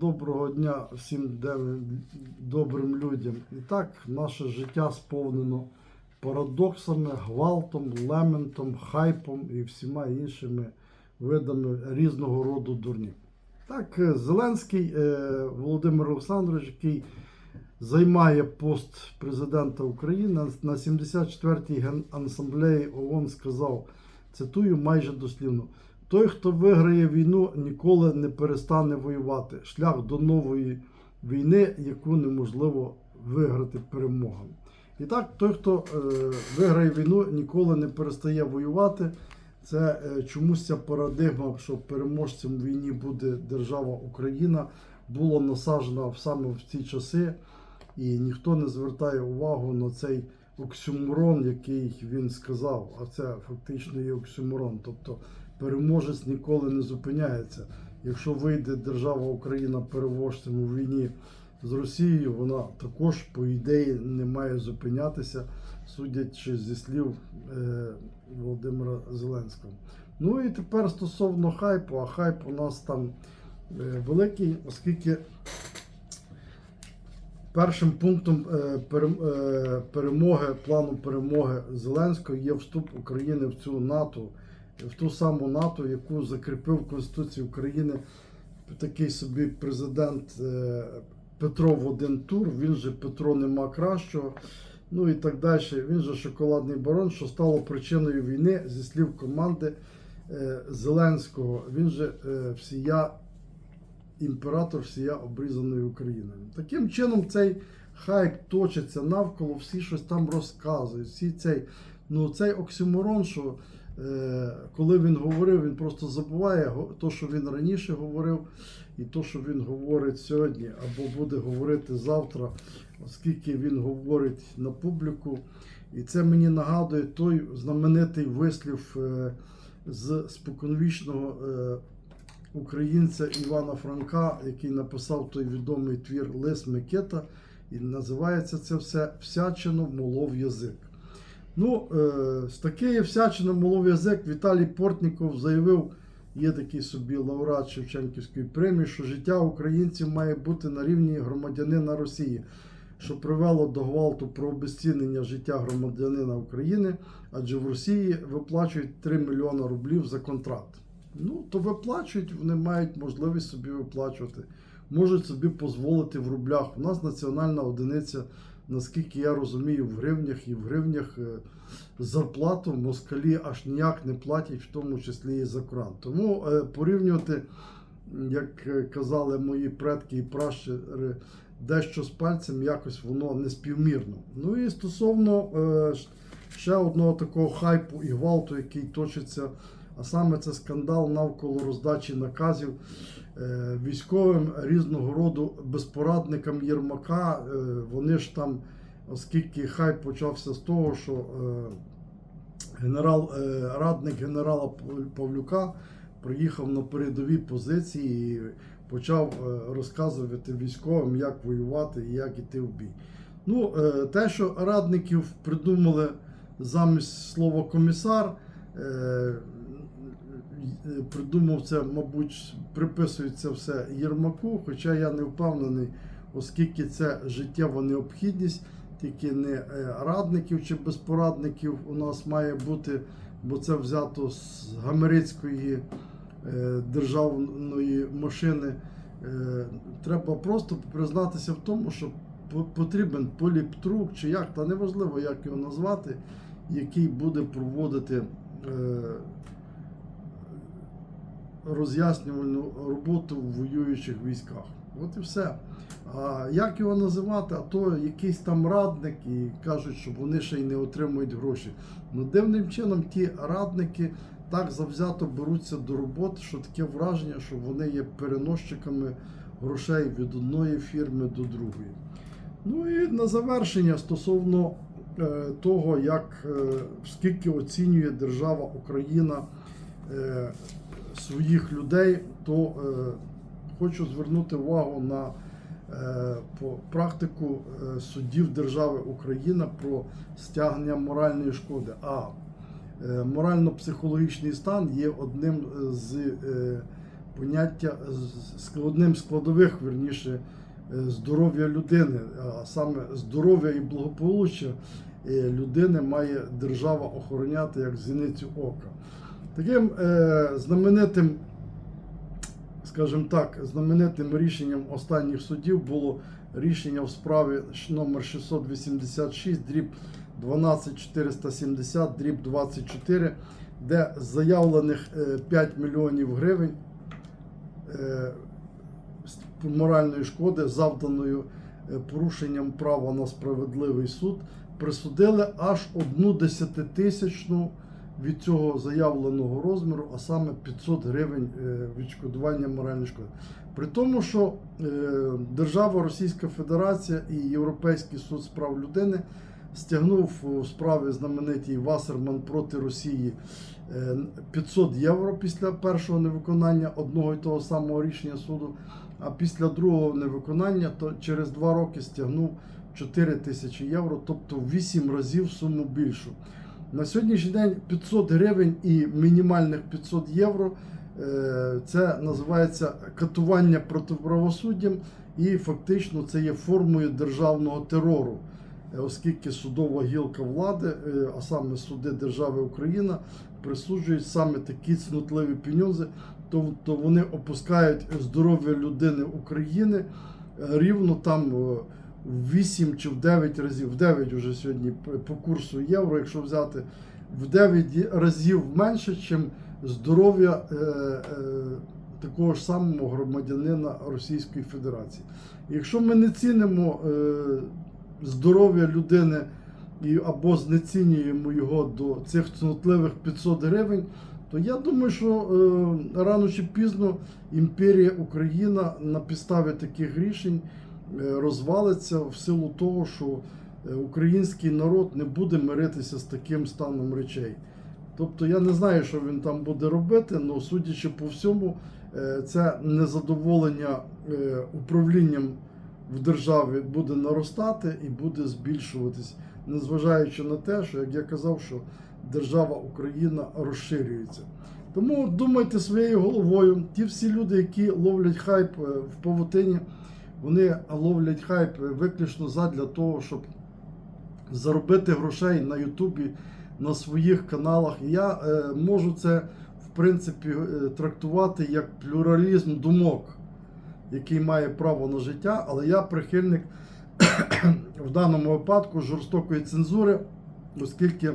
Доброго дня всім добрим людям. І так, наше життя сповнено парадоксами, гвалтом, лементом, хайпом і всіма іншими видами різного роду дурнів. Так, е, Зеленський е, Володимир Олександрович, який займає пост президента України, на 74-й Генасамблеї ООН сказав, цитую майже дослівно. Той, хто виграє війну, ніколи не перестане воювати. Шлях до нової війни, яку неможливо виграти перемогами. І так, той, хто е, виграє війну, ніколи не перестає воювати. Це е, чомусь ця парадигма, що переможцем в війні буде держава Україна, була насаджена саме в ці часи, і ніхто не звертає увагу на цей оксюморон, який він сказав. А це фактично є оксюморон. Тобто переможець ніколи не зупиняється. Якщо вийде держава Україна переможцем у війні з Росією, вона також, по ідеї, не має зупинятися, судячи зі слів е, Володимира Зеленського. Ну і тепер стосовно хайпу, а хайп у нас там е, великий, оскільки першим пунктом е, перем- е, перемоги, плану перемоги Зеленського є вступ України в цю НАТО, в ту саму НАТО, яку закріпив в Конституції України такий собі президент е, Петро в один тур. Він же Петро нема кращого. Ну і так далі. Він же шоколадний барон, що стало причиною війни зі слів команди е, Зеленського. Він же е, всія імператор всія обрізаної України. Таким чином, цей хайп точиться навколо, всі щось там розказують. Всі цей, ну, цей оксюморон, що коли він говорив, він просто забуває то, що він раніше говорив, і то, що він говорить сьогодні, або буде говорити завтра, оскільки він говорить на публіку. І це мені нагадує той знаменитий вислів е, з споконвічного е, українця Івана Франка, який написав той відомий твір Лис Микита, і називається це все Всячину молов язик. Ну, е, з такої всячини молов язик Віталій Портніков заявив, є такий собі лауреат Шевченківської премії, що життя українців має бути на рівні громадянина Росії, що привело до гвалту про обезцінення життя громадянина України, адже в Росії виплачують 3 мільйони рублів за контракт. Ну, то виплачують, вони мають можливість собі виплачувати, можуть собі дозволити в рублях. У нас національна одиниця, наскільки я розумію, в гривнях і в гривнях е, зарплату москалі аж ніяк не платять, в тому числі і за кран. Тому е, порівнювати, як е, казали мої предки і пращури, дещо з пальцем якось воно не співмірно. Ну і стосовно ще одного такого хайпу і гвалту, який точиться а саме це скандал навколо роздачі наказів е, військовим різного роду безпорадникам Єрмака. Е, Вони ж там, оскільки хай почався з того, що е, генерал, радник генерала Павлюка приїхав на передові позиції і почав розказувати військовим, як воювати і як іти в бій. Ну, те, що радників придумали замість слова комісар, придумав це, мабуть, приписується все Єрмаку, хоча я не впевнений, оскільки це життєва необхідність, тільки не е, радників чи безпорадників у нас має бути, бо це взято з гамерицької е, державної машини. Е, Треба просто признатися в тому, що потрібен поліптрук чи як, та неважливо, як його назвати, який буде проводити е, роз'яснювальну роботу в воюючих військах. От і все. А як його називати? А то якийсь там радник і кажуть, що вони ще й не отримують гроші. Ну дивним чином ті радники так завзято беруться до роботи, що таке враження, що вони є переносчиками грошей від одної фірми до другої. Ну і на завершення стосовно е, того, як е, скільки оцінює держава Україна е, своїх людей, то е, хочу звернути увагу на е, по практику е, суддів держави Україна про стягнення моральної шкоди. А е, морально-психологічний стан є одним з е, поняття з- складним складових, верніше, е, здоров'я людини, а саме здоров'я і благополуччя е, людини має держава охороняти як зіницю ока. Таким е, знаменитим, скажімо так, знаменитим рішенням останніх судів було рішення в справі номер 686, дріб 12470, дріб 24, де заявлених е, 5 мільйонів гривень е, моральної шкоди, завданою е, порушенням права на справедливий суд, присудили аж одну десятитисячну від цього заявленого розміру, а саме 500 гривень е, відшкодування моральної шкоди. При тому, що е, держава Російська Федерація і Європейський суд з прав людини стягнув у справі знаменитій Вассерман проти Росії е, 500 євро після першого невиконання одного і того самого рішення суду, а після другого невиконання то через два роки стягнув 4 тисячі євро, тобто в 8 разів суму більшу. На сьогоднішній день 500 гривень і мінімальних 500 євро е, це називається катування проти правосуддям, і фактично це є формою державного терору, Е, оскільки судова гілка влади, е, а саме суди держави Україна, присуджують саме такі цнутливі пеньози, тобто вони опускають здоров'я людини України рівно там. В 8 чи в 9 разів, в 9 вже сьогодні по курсу євро, якщо взяти в 9 разів менше, ніж здоров'я е, е, такого ж самого громадянина Російської Федерації. Якщо ми не цінимо е, здоров'я людини і, або знецінюємо його до цих цнотливих 500 гривень, то я думаю, що е, рано чи пізно імперія Україна на підставі таких рішень розвалиться в силу того, що е, український народ не буде миритися з таким станом речей. Тобто я не знаю, що він там буде робити, але судячи по всьому, е, це незадоволення е, управлінням в державі буде наростати і буде збільшуватись, незважаючи на те, що, як я казав, що держава Україна розширюється. Тому думайте своєю головою. Ті всі люди, які ловлять хайп е, в павутині, вони ловлять хайп виключно задля того, щоб заробити грошей на Ютубі, на своїх каналах. Я е, можу це в принципі е, трактувати як плюралізм думок, який має право на життя, але я прихильник в даному випадку жорстокої цензури, оскільки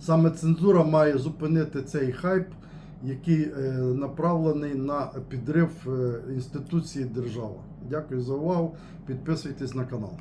саме цензура має зупинити цей хайп, який е, направлений на підрив е, інституції держави. Дякую за увагу. Підписуйтесь на канал.